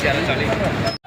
点了奖励。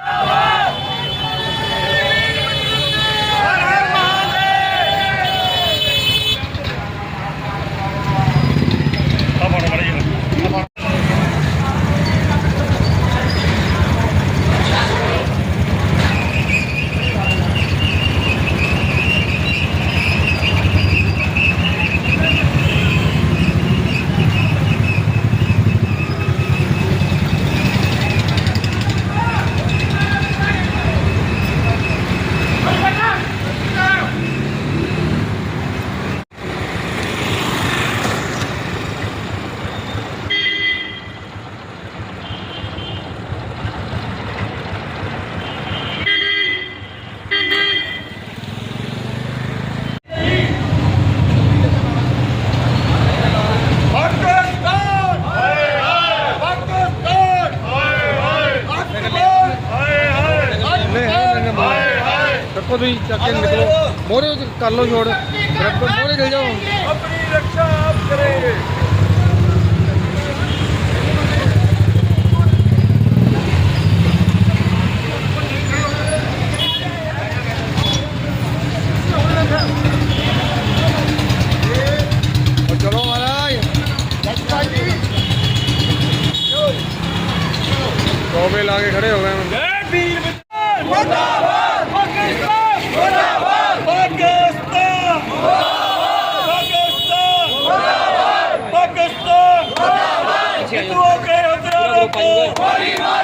ਚੱਕੋ ਤੁਸੀਂ ਚੱਕ ਕੇ ਨਿਕਲੋ। ਮੋਰੇ ਵਿੱਚ ਕਰ ਲਓ ਛੋੜ। ਬਰਾਬਰ ਮੋਰੇ ਚਲ ਜਾਓ। ਆਪਣੀ ਰੱਖਿਆ ਆਪ ਕਰੇਗੇ ਟੋਪੇ ਲਾ ਕੇ ਖੜੇ ਹੋ ਗਏ ਹੁਣ। हथियारों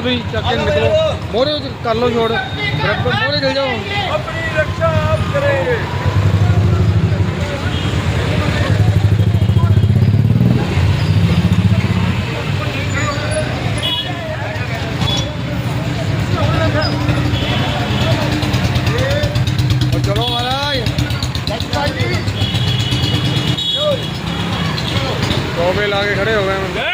ਖੁਦ ਹੀ ਚੱਕ ਕੇ ਨਿਕਲੋ। ਮੋਰੇ ਕਰ ਲਓ ਛੋੜ। ਬਰਾਬਰ ਮੋਰੇ ਚਲ ਜਾਓ। ਆਪਣੀ ਰੱਖਿਆ ਆਪ ਕਰੇ। ਟੋਪੇ ਲਾ ਕੇ ਖੜੇ ਹੋ ਗਏ ਮੈਂ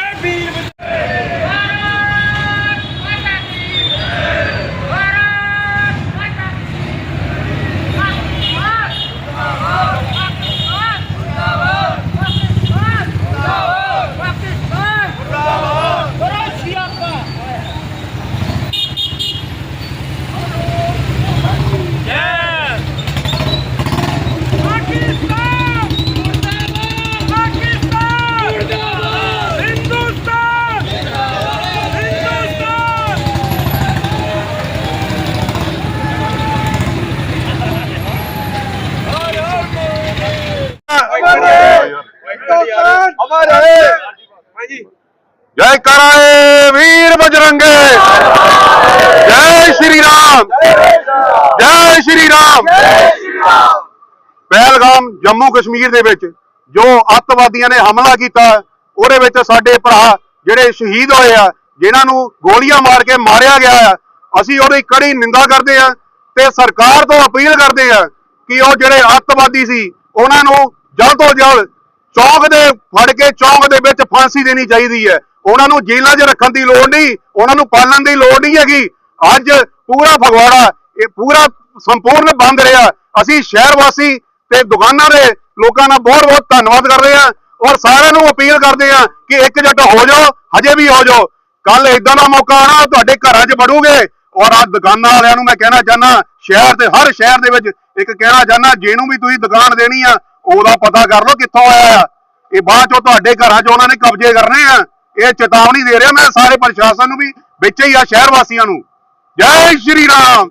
ਜੈ ਕਰਾਏ ਵੀਰ ਬਜਰੰਗੇ। ਜੈ ਸ਼੍ਰੀ ਰਾਮ। ਜੈ ਸ਼੍ਰੀ ਰਾਮ। ਪਹਿਲਗਾਮ ਜੰਮੂ ਕਸ਼ਮੀਰ ਦੇ ਵਿੱਚ ਜੋ ਅੱਤਵਾਦੀਆਂ ਨੇ ਹਮਲਾ ਕੀਤਾ ਉਹਦੇ ਵਿੱਚ ਸਾਡੇ ਭਰਾ ਜਿਹੜੇ ਸ਼ਹੀਦ ਹੋਏ ਆ ਜਿਨ੍ਹਾਂ ਨੂੰ ਗੋਲੀਆਂ ਮਾਰ ਕੇ ਮਾਰਿਆ ਗਿਆ ਆ ਅਸੀਂ ਉਹਦੀ ਕੜੀ ਨਿੰਦਾ ਕਰਦੇ ਆ ਤੇ ਸਰਕਾਰ ਤੋਂ ਅਪੀਲ ਕਰਦੇ ਆ ਕਿ ਉਹ ਜਿਹੜੇ ਅੱਤਵਾਦੀ ਸੀ ਉਹਨਾਂ ਨੂੰ ਜਲਦ ਤੋਂ ਜਲਦ ਚੌਂਕ ਦੇ ਫੜ ਕੇ ਚੌਂਕ ਦੇ ਵਿੱਚ ਫਾਂਸੀ ਦੇਣੀ ਚਾਹੀਦੀ ਹੈ। ਉਹਨਾਂ ਨੂੰ ਜੇਲ੍ਹਾਂ 'ਚ ਰੱਖਣ ਦੀ ਲੋੜ ਨਹੀਂ, ਉਹਨਾਂ ਨੂੰ ਪਾਲਣ ਦੀ ਲੋੜ ਨਹੀਂ ਹੈਗੀ। ਅੱਜ ਪੂਰਾ ਫਗਵਾੜਾ, ਇਹ ਪੂਰਾ ਸੰਪੂਰਨ ਬੰਦ ਰਿਹਾ। ਅਸੀਂ ਸ਼ਹਿਰ ਵਾਸੀ ਤੇ ਦੁਕਾਨਾਂ ਦੇ ਲੋਕਾਂ ਦਾ ਬਹੁਤ ਬਹੁਤ ਧੰਨਵਾਦ ਕਰ ਰਹੇ ਹਾਂ ਔਰ ਸਾਰਿਆਂ ਨੂੰ ਅਪੀਲ ਕਰਦੇ ਹਾਂ ਕਿ ਇੱਕ ਜੱਟ ਹੋ ਜਾਓ, ਹਜੇ ਵੀ ਹੋ ਜਾਓ। ਕੱਲ ਇਦਾਂ ਦਾ ਮੌਕਾ ਆਣਾ ਤੁਹਾਡੇ ਘਰਾਂ 'ਚ ਵੜੂਗੇ ਔਰ ਆ ਦੁਕਾਨਾਂ ਵਾਲਿਆਂ ਨੂੰ ਮੈਂ ਕਹਿਣਾ ਚਾਹਨਾ ਸ਼ਹਿਰ ਦੇ, ਹਰ ਸ਼ਹਿਰ ਦੇ ਵਿੱਚ ਇੱਕ ਕਹਿਣਾ ਚਾਹਨਾ ਜਿਹਨੂੰ ਵੀ ਤੁਸੀਂ ਦੁਕਾਨ ਦੇਣੀ ਆ ਉਹਦਾ ਪਤਾ ਕਰ ਲਓ ਕਿੱਥੋਂ ਆਇਆ ਇਹ ਬਾਅਦ ਚੋਂ ਤੁਹਾਡੇ ਘਰਾਂ 'ਚ ਉਹਨਾਂ ਨੇ ਕਬਜ਼ੇ ਕਰਨੇ ਆ। ਇਹ ਚੇਤਾਵਨੀ ਦੇ ਰਿਹਾ ਮੈਂ ਸਾਰੇ ਪ੍ਰਸ਼ਾਸਨ ਨੂੰ ਵੀ, ਵਿੱਚ ਹੀ ਆ ਸ਼ਹਿਰ ਵਾਸੀਆਂ ਨੂੰ। ਜੈ ਸ਼੍ਰੀ ਰਾਮ!